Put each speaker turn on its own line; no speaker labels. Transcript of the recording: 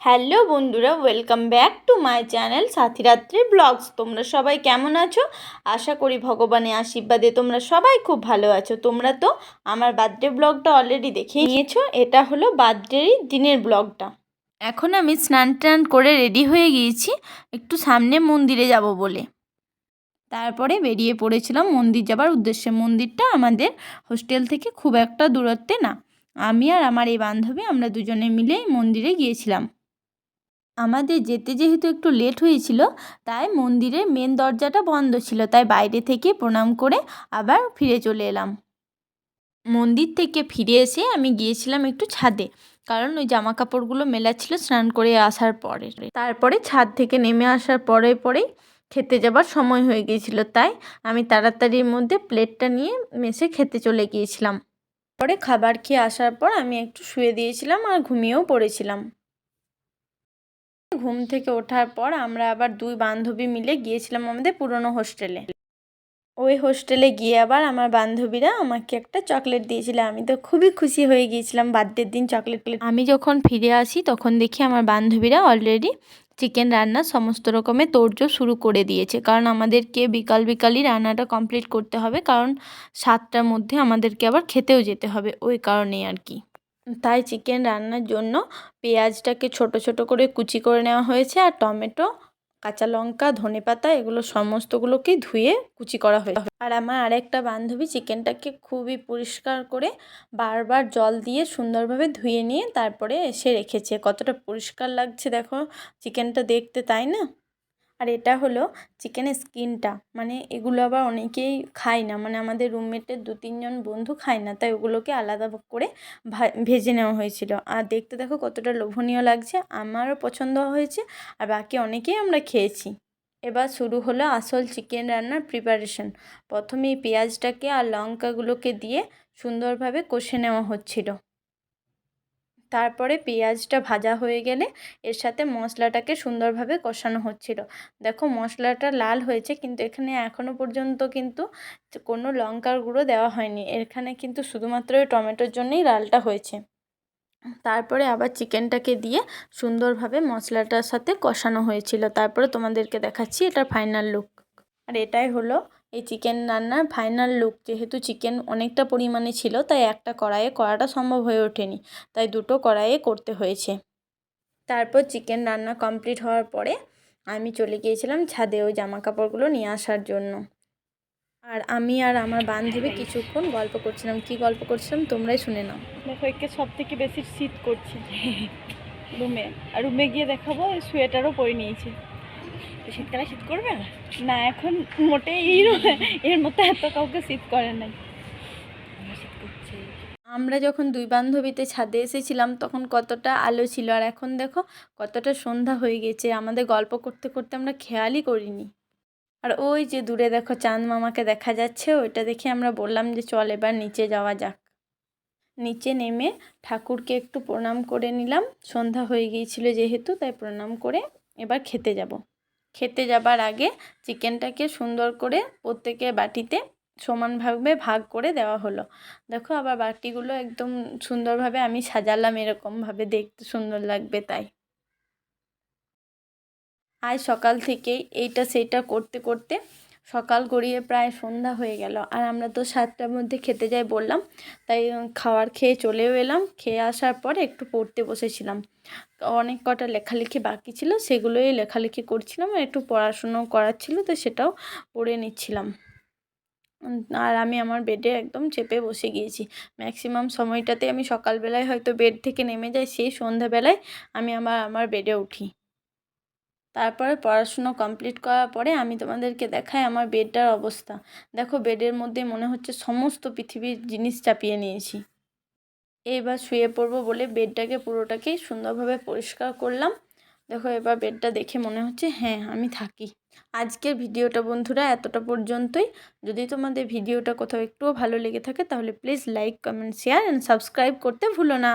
Hello বন্ধুরা welcome back to my channel সাথীরাত্রি blogs তোমরা সবাই কেমন আছো? আশা করি ভগবানের আশীর্বাদে তোমরা সবাই খুব ভালো আছো। তোমরা তো আমার বার্থডে ব্লগটা অলরেডি দেখে নিয়েছো, এটা হলো বার্থডেরই দিনের ব্লগটা এখন আমি স্নান টান করে রেডি হয়ে গিয়েছি, একটু সামনে মন্দিরে যাব বলে। তারপরে বেরিয়ে পড়েছিলাম, মন্দির যাবার উদ্দেশ্যে। মন্দিরটা আমাদের হোস্টেল থেকে খুব একটা দূরত্বে না। আমি আর আমার এই বান্ধবী, আমরা দুজনে মিলে মন্দিরে গিয়েছিলাম। আমাদের যেতে যেহেতু একটু লেট হয়েছিল, তাই মন্দিরের মেন দরজাটা বন্ধ ছিল, তাই বাইরে থেকে প্রণাম করে আবার ফিরে চলে এলাম। মন্দির থেকে ফিরে এসে আমি গিয়েছিলাম একটু ছাদে, কারণ ওই জামা কাপড়গুলো মেলা ছিল স্নান করে আসার পরে। তারপরে ছাদ থেকে নেমে আসার পরে পরেই খেতে যাবার সময় হয়ে গিয়েছিল, তাই আমি তাড়াতাড়ির মধ্যে প্লেটটা নিয়ে মেসে খেতে চলে গিয়েছিলাম। পরে খাবার খেয়ে আসার পর আমি একটু শুয়ে দিয়েছিলাম আর ঘুমিয়েও পড়েছিলাম। ঘুম থেকে ওঠার পর আমরা আবার দুই বান্ধবী মিলে গিয়েছিলাম আমাদের পুরনো হোস্টেলে। ওই হোস্টেলে গিয়ে আবার আমার বান্ধবীরা আমাকে একটা চকলেট দিয়েছিল। আমি তো খুবই খুশি হয়ে গিয়েছিলাম বার্থডের দিন চকলেট আমি যখন ফিরে আসি তখন দেখি আমার বান্ধবীরা অলরেডি চিকেন রান্নার সমস্ত রকমের তোড়জোড় শুরু করে দিয়েছে। কারণ আমাদেরকে বিকাল বিকালই রান্নাটা কমপ্লিট করতে হবে। কারণ সাতটার মধ্যে আমাদেরকে আবার খেতেও যেতে হবে। ওই কারণেই আর কি। তাই চিকেন রান্নার জন্য পেঁয়াজটাকে ছোট ছোট করে কুচি করে নেওয়া হয়েছে আর টমেটো, কাঁচা লঙ্কা, ধনে পাতা এগুলো সমস্তগুলোকেই ধুয়ে কুচি করা হয়েছে। আর আমার আরেকটা বান্ধবী চিকেনটাকে খুবই পরিষ্কার করে বারবার জল দিয়ে সুন্দরভাবে ধুয়ে নিয়ে তারপরে এসে রেখেছে। কতটা পরিষ্কার লাগছে দেখো চিকেনটা দেখতে, তাই না? আর এটা হলো চিকেনের স্কিনটা মানে এগুলো আবার অনেকেই খায় না। মানে আমাদের রুমমেটের দু, তিনজন বন্ধু খায় না। তাই ওগুলোকে আলাদা করে ভেজে নেওয়া হয়েছিল। আর দেখতে দেখো কতটা লোভনীয় লাগছে। আমারও পছন্দ হয়েছে। আর বাকি অনেকেই আমরা খেয়েছি। এবার শুরু হলো আসল চিকেন রান্নার প্রিপারেশন প্রথমেই পেঁয়াজটাকে আর লঙ্কাগুলোকে দিয়ে সুন্দরভাবে কষে নেওয়া হচ্ছিল। তারপরে পেঁয়াজটা ভাজা হয়ে গেলে এর সাথে মশলাটাকে সুন্দরভাবে কষানো হচ্ছিল। দেখো মশলাটা লাল হয়েছে কিন্তু এখানে এখনও পর্যন্ত কিন্তু কোনো লঙ্কার গুঁড়ো দেওয়া হয়নি। এখানে কিন্তু শুধুমাত্র টমেটোর জন্যই লালটা হয়েছে। তারপরে আবার চিকেনটাকে দিয়ে সুন্দরভাবে মশলাটার সাথে কষানো হয়েছিল। তারপরে তোমাদেরকে দেখাচ্ছি এটা ফাইনাল লুক আর এটাই হলো এই চিকেন রান্নার ফাইনাল লুক যেহেতু চিকেন অনেকটা পরিমাণে ছিল, তাই একটা কড়াইয়ে করাটা সম্ভব হয়ে ওঠেনি। তাই দুটো কড়াইয়ে করতে হয়েছে। তারপর চিকেন রান্না কমপ্লিট হওয়ার পরে আমি চলে গিয়েছিলাম ছাদে ওই জামা কাপড়গুলো নিয়ে আসার জন্য। আর আমি আর আমার বান্ধবী কিছুক্ষণ গল্প করছিলাম। কি গল্প করছিলাম? তোমরাই শুনে নাও।
দেখো, একে সব থেকে বেশি শীত করছে রুমে। আর রুমে গিয়ে দেখাবো সোয়েটারও পরে নিয়েছে। শীতকালে শীত করবে? না না এখন মোটেই এর মতো এত কাউকে শীত করে নাই। আমরা
যখন দুই বান্ধবীতে ছাদে এসেছিলাম, তখন কতটা আলো ছিল। আর এখন দেখো, কতটা সন্ধ্যা হয়ে গেছে। আমাদের গল্প করতে করতে আমরা খেয়ালই করিনি। আর ওই যে দূরে দেখো চাঁদ মামাকে দেখা যাচ্ছে, ওইটা দেখে আমরা বললাম যে, চল এবার নিচে যাওয়া যাক। নিচে নেমে ঠাকুরকে একটু প্রণাম করে নিলাম। সন্ধ্যা হয়ে গিয়েছিল যেহেতু, তাই প্রণাম করে এবার খেতে যাব। খেতে যাবার আগে চিকেনটাকে সুন্দর করে প্রত্যেকে বাটিতে সমানভাবে ভাগ করে দেওয়া হলো। দেখো আবার বাটিগুলো একদম সুন্দরভাবে আমি সাজালাম এরকমভাবে দেখতে সুন্দর লাগবে তাই। আজ সকাল থেকেই এইটা সেইটা করতে করতে সকাল গড়িয়ে প্রায় সন্ধ্যা হয়ে গেল। আর আমরা তো সাতটার মধ্যে খেতে যাই বললাম। তাই খাওয়ার খেয়ে চলেও এলাম। খেয়ে আসার পরে একটু পড়তে বসেছিলাম। অনেক কটা লেখালেখি বাকি ছিল, সেগুলোই লেখালেখি করছিলাম। আর একটু পড়াশুনো করার ছিল, তো সেটাও পড়ে নিচ্ছিলাম। আর আমি আমার বেডে একদম চেপে বসে গিয়েছি। ম্যাক্সিমাম সময়টাতে আমি সকালবেলায় হয়তো বেড থেকে নেমে যাই, সেই সন্ধ্যাবেলায় আমি আমার আমার বেডে উঠি। তারপরে পড়াশুনো কমপ্লিট করার পরে আমি তোমাদেরকে দেখাই আমার বেডটার অবস্থা। দেখো বেডের মধ্যে মনে হচ্ছে সমস্ত পৃথিবীর জিনিস চাপিয়ে নিয়েছি। এইবার শুয়ে পড়ব বলে বেডটাকে পুরোটাকেই সুন্দরভাবে পরিষ্কার করলাম। দেখো এবার বেডটা দেখে মনে হচ্ছে হ্যাঁ আমি থাকি। আজকের ভিডিওটা বন্ধুরা এতটা পর্যন্তই। যদি তোমাদের ভিডিওটা কোথাও একটুও ভালো লেগে থাকে তাহলে please like comment share and subscribe করতে ভুলো না।